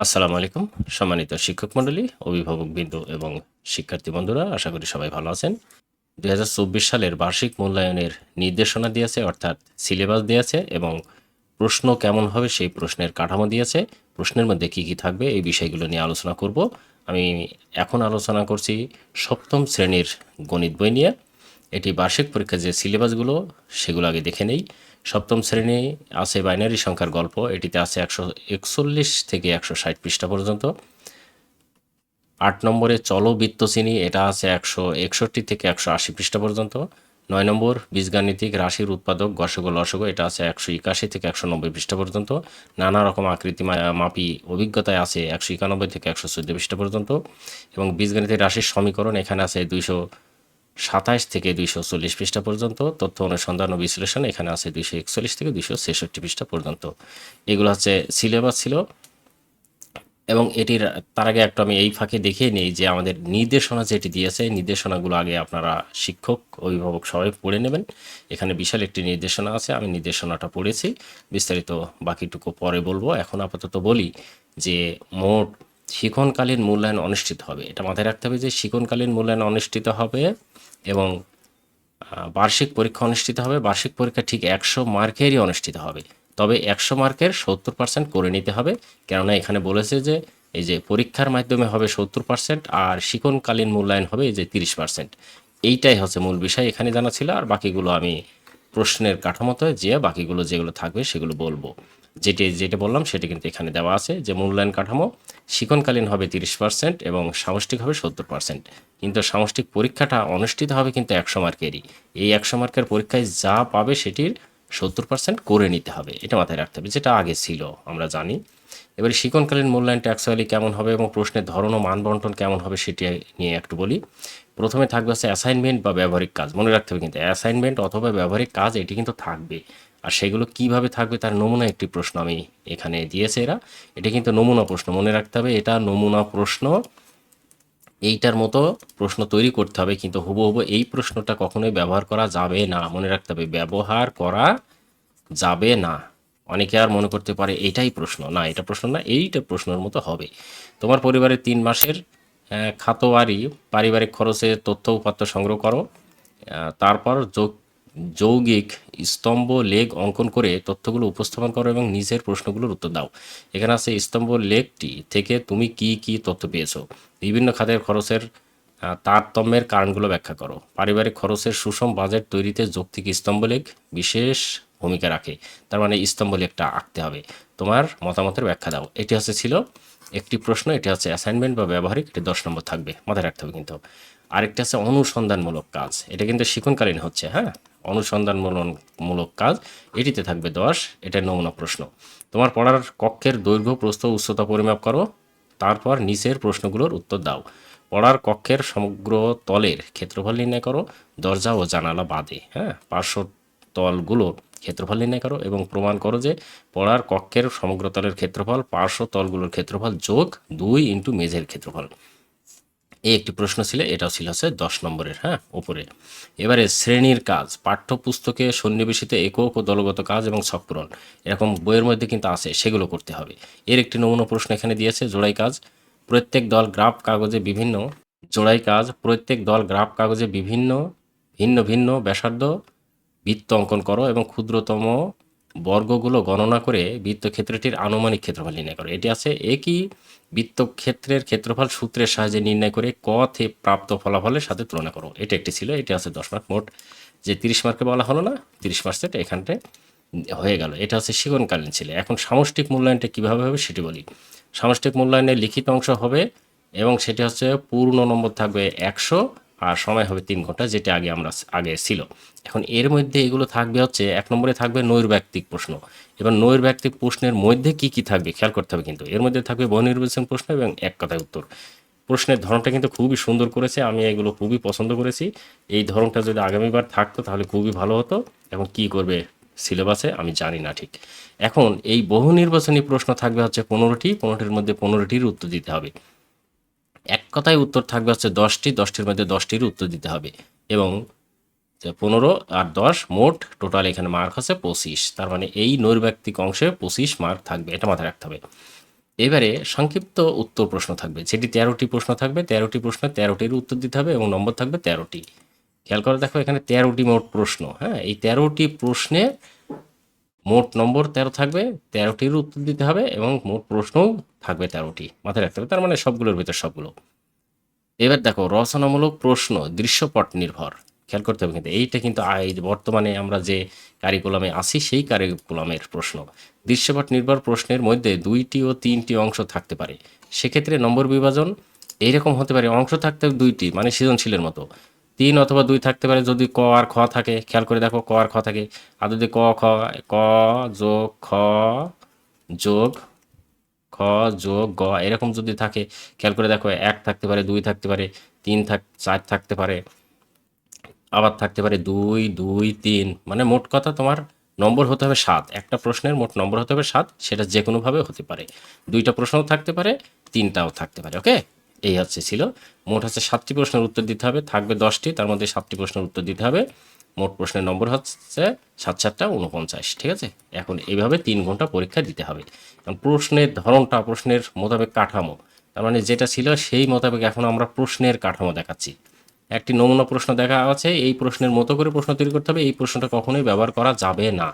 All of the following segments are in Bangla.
আসসালামু আলাইকুম, সম্মানিত শিক্ষক মণ্ডলী, অভিভাবক বিন্দু এবং শিক্ষার্থী বন্ধুরা, আশা করি সবাই ভালো আছেন। দু হাজার চব্বিশ সালের বার্ষিক মূল্যায়নের নির্দেশনা দিয়েছে, অর্থাৎ সিলেবাস দিয়েছে এবং প্রশ্ন কেমন হবে সেই প্রশ্নের কাঠামো দিয়েছে। প্রশ্নের মধ্যে কী কী থাকবে এই বিষয়গুলো নিয়ে আলোচনা করব। আমি এখন আলোচনা করছি সপ্তম শ্রেণির গণিত বই নিয়ে। এটি বার্ষিক পরীক্ষার যে সিলেবাসগুলো, সেগুলো আগে দেখে নেই। সপ্তম শ্রেণি আছে বাইনারি সংখ্যার গল্প, এটিতে আছে একশো একচল্লিশ থেকে একশো ষাট পৃষ্ঠা পর্যন্ত। আট নম্বরে চলো বৃত্তচিনি এটা আছে একশো একষট্টি থেকে একশো আশি পৃষ্ঠা পর্যন্ত। নয় নম্বর বীজগাণিতিক রাশির উৎপাদক গসক লসক এটা আছে একশো একাশি থেকে একশো নব্বই পৃষ্ঠা পর্যন্ত। নানা রকম আকৃতি মাপি অভিজ্ঞতায় আছে একশো একানব্বই থেকে একশো চোদ্দ পৃষ্ঠা পর্যন্ত। এবং বীজগাণিতিক রাশির সমীকরণ এখানে আছে দুইশো সাতাশ থেকে দুইশো চল্লিশ পৃষ্ঠা পর্যন্ত। তথ্য অনুসন্ধান ও বিশ্লেষণ এখানে আছে দুইশো একচল্লিশ থেকে দুইশো ছেষট্টি পৃষ্ঠা পর্যন্ত। এগুলো হচ্ছে সিলেবাস ছিল। এবং এটির, তার আগে একটু আমি এই ফাঁকে দেখিয়ে নিই যে আমাদের নির্দেশনা যেটি দিয়েছে নির্দেশনাগুলো আগে আপনারা শিক্ষক, অভিভাবক সবাই পড়ে নেবেন। এখানে বিশাল একটি নির্দেশনা আছে, আমি নির্দেশনাটা পড়েছি। বিস্তারিত বাকিটুকু পরে বলব। এখন আপাতত বলি যে মোট শিক্ষণকালীন মূল্যায়ন অনুষ্ঠিত হবে। এটা মাথায় রাখতে হবে যে শিক্ষণকালীন মূল্যায়ন অনুষ্ঠিত হবে এবং বার্ষিক পরীক্ষা অনুষ্ঠিত হবে। বার্ষিক পরীক্ষা ঠিক একশো মার্কেরই অনুষ্ঠিত হবে। তবে একশো মার্কের সত্তর পার্সেন্ট করে নিতে হবে। কেননা এখানে বলেছে যে, এই যে পরীক্ষার মাধ্যমে হবে সত্তর পার্সেন্ট আর শিক্ষণকালীন মূল্যায়ন হবে এই যে তিরিশ পার্সেন্ট এইটাই হচ্ছে মূল বিষয় এখানে জানা ছিল। আর বাকিগুলো আমি প্রশ্নের কাঠামোতে যে বাকিগুলো যেগুলো থাকবে সেগুলো বলব। যেটি, যেটা বললাম, সেটি কিন্তু এখানে দেওয়া আছে যে মূল্যায়ন কাঠামো শিক্ষণকালীন হবে তিরিশ পার্সেন্ট এবং সামষ্টিক হবে সত্তর পার্সেন্ট। কিন্তু সামষ্টিক পরীক্ষাটা অনুষ্ঠিত হবে কিন্তু একশো মার্কেরই। এই একশো মার্কের পরীক্ষায় যা পাবে সেটির সত্তর পার্সেন্ট করে নিতে হবে, এটা মাথায় রাখতে হবে, যেটা আগে ছিল, আমরা জানি। এবারে শিক্ষণকালীন মূল্যায়নটা অ্যাকচুয়ালি কেমন হবে এবং প্রশ্নের ধরন ও মান বন্টন কেমন হবে সেটি নিয়ে একটু বলি। প্রথমে থাকবে হচ্ছে অ্যাসাইনমেন্ট বা ব্যবহারিক কাজ, মনে রাখতে হবে কিন্তু অ্যাসাইনমেন্ট অথবা ব্যবহারিক কাজ এটি কিন্তু থাকবে। আর সেগুলো কীভাবে থাকবে তার নমুনা একটি প্রশ্ন আমি এখানে দিয়েছে এরা। এটা কিন্তু নমুনা প্রশ্ন, মনে রাখতে হবে, এটা নমুনা প্রশ্ন। এইটার মতো প্রশ্ন তৈরি করতে হবে, কিন্তু হুবহু এই প্রশ্নটা কখনোই ব্যবহার করা যাবে না। মনে রাখতে হবে, ব্যবহার করা যাবে না। অনেকে আর মনে করতে পারে, এটাই প্রশ্ন। না, এটা প্রশ্ন না, এইটা প্রশ্নের মতো হবে। তোমার পরিবারের তিন মাসের খাতোয়ারি, পারিবারিক খরচে তথ্য উপাত্ত সংগ্রহ করো। তারপর যৌ- যৌগিক স্তম্ভ, লেগ অঙ্কন করে তথ্যগুলো উপস্থাপন করো এবং নিজের প্রশ্নগুলোর উত্তর দাও। এখানে আছে স্তম্ভ, লেগটি থেকে তুমি কি কি তথ্য পেয়েছ। বিভিন্ন খাতের খরচের তারতম্যের কারণগুলো ব্যাখ্যা করো। পারিবারিক খরচের সুষম বাজেট তৈরিতে যৌক্তিক স্তম্ভলেখ বিশেষ ভূমিকা রাখে। তার মানে স্তম্ভলেখটা আঁকতে হবে। তোমার মতামতের ব্যাখ্যা দাও। এটি হচ্ছে ছিল একটি প্রশ্ন, এটি হচ্ছে অ্যাসাইনমেন্ট বা ব্যবহারিক, এটি দশ নম্বর থাকবে। মাথায় রাখতে হবে কিন্তু। আরেকটা আছে অনুসন্ধানমূলক কাজ। এটা কিন্তু শিক্ষণকালীন হচ্ছে হ্যাঁ? অনুসন্ধানমূলক মূলক কাজ, এটিতে থাকবে দশ এটা নমুনা প্রশ্ন। তোমার পড়ার কক্ষের দৈর্ঘ্য, প্রস্থ, উচ্চতা পরিমাপ করো, তারপর নিচের প্রশ্নগুলোর উত্তর দাও। পড়ার কক্ষের সমগ্র তলের ক্ষেত্রফল নির্ণয় করো, দরজা ও জানালা বাদে হ্যাঁ? পার্শ্ব তলগুলোর ক্ষেত্রফল নির্ণয় করো এবং প্রমাণ করো যে পড়ার কক্ষের সমগ্র তলের ক্ষেত্রফল, পার্শ্ব তলগুলোর ক্ষেত্রফল যোগ দুই ইন্টু মেঝের ক্ষেত্রফল। এই একটি প্রশ্ন ছিল, এটাও ছিল হচ্ছে দশ নম্বরের হ্যাঁ ওপরে এবারে শ্রেণির কাজ, পাঠ্যপুস্তকে সন্নিবেশিত একক ও দলগত কাজ এবং ছকপূরণ এরকম বইয়ের মধ্যে কিন্তু আছে, সেগুলো করতে হবে। এর একটি নমুনা প্রশ্ন এখানে দিয়েছে, জোড়াই কাজ, প্রত্যেক দল গ্রাফ কাগজে বিভিন্ন, জোড়াই কাজ, প্রত্যেক দল গ্রাফ কাগজে বিভিন্ন, ভিন্ন ভিন্ন, ব্যাসার্ধ, বৃত্ত অঙ্কন করো এবং ক্ষুদ্রতম বর্গগুলো গণনা করে বৃত্তক্ষেত্রটির আনুমানিক ক্ষেত্রফল নির্ণয় করো। এটি আছে একই বৃত্তক্ষেত্রের ক্ষেত্রফল সূত্রের সাহায্যে নির্ণয় করে ক থে প্রাপ্ত ফলাফলের সাথে তুলনা করো। এটা একটি ছিল, এটি আছে দশ মার্ক মোট। যে তিরিশ মার্কে বলা হলো না, তিরিশ পার্সেন্ট এখানটায় হয়ে গেল। এটা হচ্ছে শিক্ষণকালীন ছিল। এখন সামষ্টিক মূল্যায়নটা কীভাবে হবে সেটি বলি। সামষ্টিক মূল্যায়নের লিখিত অংশ হবে এবং সেটি হচ্ছে পূর্ণ নম্বর থাকবে একশো আর সময় হবে তিন ঘণ্টা, যেটা আগে আমরা আগে ছিল। এখন এর মধ্যে এগুলো থাকবে হচ্ছে, এক নম্বরে থাকবে নৈর্ব্যক্তিক প্রশ্ন। এবার নৈর্ব্যক্তিক প্রশ্নের মধ্যে কি কি থাকবে খেয়াল করতে হবে কিন্তু। এর মধ্যে থাকবে বহুনির্বাচন প্রশ্ন এবং এক কথায় উত্তর। প্রশ্নের ধরনটা কিন্তু খুবই সুন্দর করেছে, আমি এগুলো খুবই পছন্দ করেছি। এই ধরনটা যদি আগামীবার থাকতো তাহলে খুবই ভালো হতো এবং কি করবে সিলেবাসে আমি জানি না ঠিক। এখন এই বহু নির্বাচনী প্রশ্ন থাকবে হচ্ছে পনেরোটি, পনেরোটির মধ্যে পনেরোটির উত্তর দিতে হবে। এক কথায় উত্তর থাকবে হচ্ছে দশটি, দশটির মধ্যে দশটির উত্তর দিতে হবে। এবং পনেরো আর দশ, মোট টোটাল এখানে মার্ক হচ্ছে পঁচিশ। তার মানে এই নৈর্ব্যক্তিক অংশে পঁচিশ মার্ক থাকবে, এটা মাথায় রাখতে হবে। এবারে সংক্ষিপ্ত উত্তর প্রশ্ন থাকবে, যেটি তেরোটি প্রশ্ন থাকবে, তেরোটি প্রশ্ন তেরোটির উত্তর দিতে হবে এবং নম্বর থাকবে তেরোটি। খেয়াল করে দেখো এখানে তেরোটি মোট প্রশ্ন হ্যাঁ? এই তেরোটি প্রশ্নে মোট নম্বর তেরো থাকবে, তেরোটির উত্তর দিতে হবে এবং মোট প্রশ্নও থাকবে তেরোটি। মাথায় রাখতে হবে, তার মানে সবগুলোর ভিতর সবগুলো। এবার দেখো, রচনামূলক প্রশ্ন, দৃশ্যপট নির্ভর। খেয়াল করতে হবে কিন্তু এইটা কিন্তু বর্তমানে আমরা যে কারিকুলামে আছি, সেই কারিকুলামের প্রশ্ন। দৃশ্যপট নির্ভর প্রশ্নের মধ্যে দুইটি ও তিনটি অংশ থাকতে পারে। সেক্ষেত্রে নম্বর বিভাজন এইরকম হতে পারে, অংশ থাকতে দুইটি মানে সৃজনশীলের মতো। তিন অথবা দুই থাকতে পারে যদি ক আর খ থাকে, খেয়াল করে দেখো ক আর খ থাকে। আর যদি ক, খ, ক যোগ, খ যোগ খ যোগ, গ এরকম যদি থাকে, খেয়াল করে দেখো এক থাকতে পারে, দুই থাকতে পারে, তিন থাক, চার থাকতে পারে, আবার থাকতে পারে দুই দুই, তিন। মানে মোট কথা তোমার নম্বর হতে হবে সাত। একটা প্রশ্নের মোট নম্বর হতে হবে সাত, সেটা যে কোনোভাবে হতে পারে। দুইটা প্রশ্নও থাকতে পারে, তিনটাও থাকতে পারে, ওকে? এই হচ্ছে ছিল। মোট হচ্ছে সাতটি প্রশ্নের উত্তর দিতে হবে, থাকবে দশটি, তার মধ্যে সাতটি প্রশ্নের উত্তর দিতে হবে। মোট প্রশ্নের নম্বর হচ্ছে সাত সাতটা উনপঞ্চাশ, ঠিক আছে? এখন এইভাবে তিন ঘণ্টা পরীক্ষা দিতে হবে। প্রশ্নের ধরনটা, প্রশ্নের মোতাবেক কাঠামো, তার মানে যেটা ছিল সেই মোতাবেক এখন আমরা প্রশ্নের কাঠামো দেখাচ্ছি। একটি নমুনা প্রশ্ন দেখা আছে, এই প্রশ্নের মতো করে প্রশ্ন তৈরি করতে হবে, এই প্রশ্নটা কখনোই ব্যবহার করা যাবে না।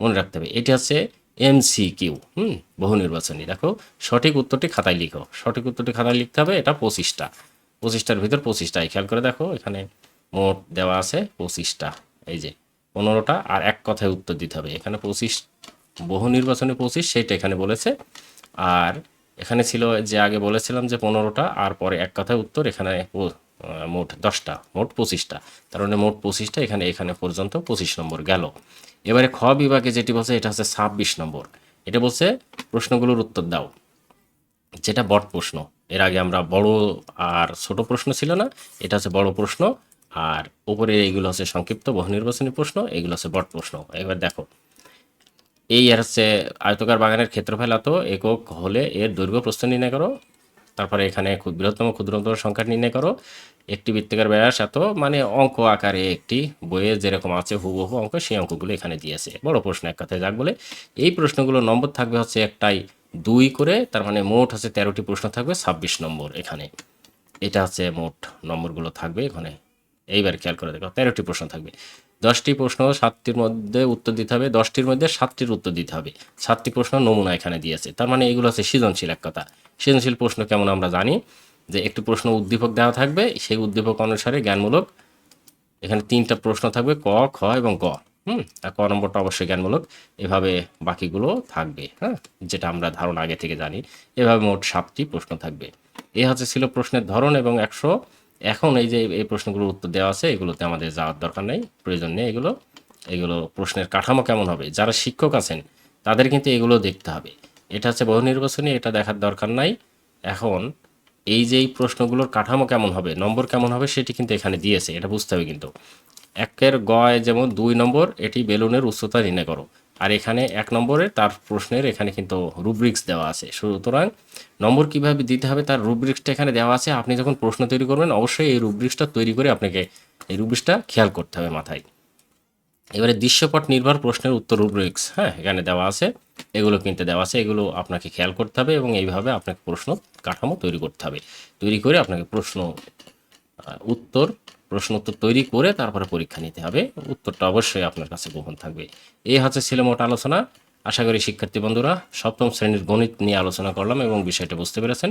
মনে রাখতে হবে, এটি হচ্ছে এমসি কিউ হুম, বহু নির্বাচনী। দেখো, সঠিক উত্তরটি খাতায় লিখো। সঠিক উত্তরটি খাতায় লিখতে হবে, এটা পঁচিশটা। পঁচিশটার ভিতর পঁচিশটাই খেয়াল করে দেখো, এখানে মোট দেওয়া আছে পঁচিশটা। এই যে, পনেরোটা আর এক কথায় উত্তর দিতে হবে। এখানে পঁচিশ, বহু নির্বাচনে পঁচিশ, সেইটা এখানে বলেছে। আর এখানে ছিল যে আগে বলেছিলাম যে পনেরোটা, আর পরে এক কথায় উত্তর, এখানে মোট দশটা, মোট পঁচিশটা। তার মানে মোট পঁচিশটা এখানে এখানে পর্যন্ত পঁচিশ নম্বর গেল। এবারে খ বিভাগে যেটি বলছে, এটা হচ্ছে ছাব্বিশ নম্বর। এটা বলছে, প্রশ্নগুলোর উত্তর দাও। যেটা বট প্রশ্ন। এর আগে আমরা বড় আর ছোট প্রশ্ন ছিল না, এটা হচ্ছে বড় প্রশ্ন। আর উপরে এইগুলো হচ্ছে সংক্ষিপ্ত বহু নির্বাচনী প্রশ্ন, এগুলো হচ্ছে বট প্রশ্ন। এবার দেখো, এই আর হচ্ছে আয়তকার বাগানের ক্ষেত্রফল এত, একক হলে এর দৈর্ঘ্য প্রস্থ নির্ণয় করো। তারপরে এখানে বৃহত্তম, ক্ষুদ্রতম সংখ্যা নির্ণয় করো। একটি বৃত্তাকার ব্যাস এত মানে অঙ্ক আকারে একটি বইয়ে যেরকম আছে হুবহু অঙ্ক, সেই অঙ্কগুলো এখানে দিয়েছে। বড় প্রশ্ন এক কথায় যাক বলে, এই প্রশ্নগুলো নম্বর থাকবে হচ্ছে একটাই দুই করে, তার মানে মোট হচ্ছে তেরোটি প্রশ্ন থাকবে, ছাব্বিশ নম্বর এখানে। এটা হচ্ছে মোট নম্বরগুলো থাকবে এখানে। এইবার খেয়াল করে দেখো, তেরোটি প্রশ্ন থাকবে। দশটি প্রশ্ন সাতটির মধ্যে উত্তর দিতে হবে, দশটির মধ্যে সাতটির উত্তর দিতে হবে। সাতটি প্রশ্ন নমুনা এখানে দিয়েছে। তার মানে এগুলো হচ্ছে সৃজনশীল এক কথা। সৃজনশীল প্রশ্ন কেমন আমরা জানি? যে একটি প্রশ্ন উদ্দীপক দেওয়া থাকবে, সেই উদ্দীপক অনুসারে জ্ঞানমূলক এখানে তিনটা প্রশ্ন থাকবে, ক, খ এবং গ। হুম? আর ক নম্বরটা অবশ্যই জ্ঞানমূলক। এভাবে বাকিগুলো থাকবে হ্যাঁ? যেটা আমরা ধারণা আগে থেকে জানি। এভাবে মোট সাতটি প্রশ্ন থাকবে। এ হচ্ছে ছিল প্রশ্নের ধরন এবং একশো। এখন এই যে এই প্রশ্নগুলোর উত্তর দেওয়া আছে, এগুলোতে আমাদের যাওয়ার দরকার নেই, প্রয়োজন নেই এগুলো। এগুলো প্রশ্নের কাঠামো কেমন হবে? যারা শিক্ষক আছেন, তাদের কিন্তু এগুলো দেখতে হবে। এটা হচ্ছে বহু নির্বাচনী, এটা দেখার দরকার নাই। এখন এই যে এই প্রশ্নগুলোর কাঠামো কেমন হবে, নম্বর কেমন হবে সেটি কিন্তু এখানে দিয়েছে, এটা বুঝতে হবে কিন্তু। একের গয় যেমন দুই নম্বর, এটি বেলুনের উচ্চতা নির্ণয় করো। আর এখানে এক নম্বরে তার প্রশ্নের এখানে কিন্তু রুব্রিক্স দেওয়া আছে। সুতরাং নম্বর কীভাবে দিতে হবে তার রুব্রিক্সটা এখানে দেওয়া আছে। আপনি যখন প্রশ্ন তৈরি করবেন, অবশ্যই এই রুব্রিক্সটা তৈরি করে আপনাকে, এই রুব্রিক্সটা খেয়াল করতে হবে মাথায়। এবারে দৃশ্যপট নির্ভর প্রশ্নের উত্তর রুব্রিক্স হ্যাঁ এখানে দেওয়া আছে। এগুলো কিনতে দেওয়া আছে, এগুলো আপনাকে খেয়াল করতে হবে এবং এইভাবে আপনাকে প্রশ্ন কাঠামো তৈরি করতে হবে। তৈরি করে আপনাকে প্রশ্ন উত্তর প্রশ্ন উত্তর তৈরি করে তারপরে পরীক্ষা নিতে হবে। উত্তরটা অবশ্যই আপনার কাছে গোপন থাকবে। এই হচ্ছে ছিল মোট আলোচনা। আশা করি শিক্ষার্থী বন্ধুরা সপ্তম শ্রেণির গণিত নিয়ে আলোচনা করলাম এবং বিষয়টা বুঝতে পেরেছেন।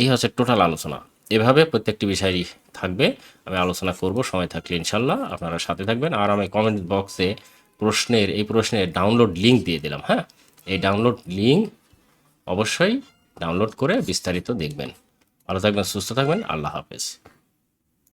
এই হচ্ছে টোটাল আলোচনা। এভাবে প্রত্যেকটি বিষয়ই থাকবে। আমি আলোচনা করব, সময় থাকলে ইনশাল্লাহ আপনারা সাথে থাকবেন। আর আমি কমেন্ট বক্সে প্রশ্নের, এই প্রশ্নের ডাউনলোড লিঙ্ক দিয়ে দিলাম হ্যাঁ? এই ডাউনলোড লিঙ্ক অবশ্যই ডাউনলোড করে বিস্তারিত দেখবেন। ভালো থাকবেন, সুস্থ থাকবেন, আল্লাহ হাফেজ।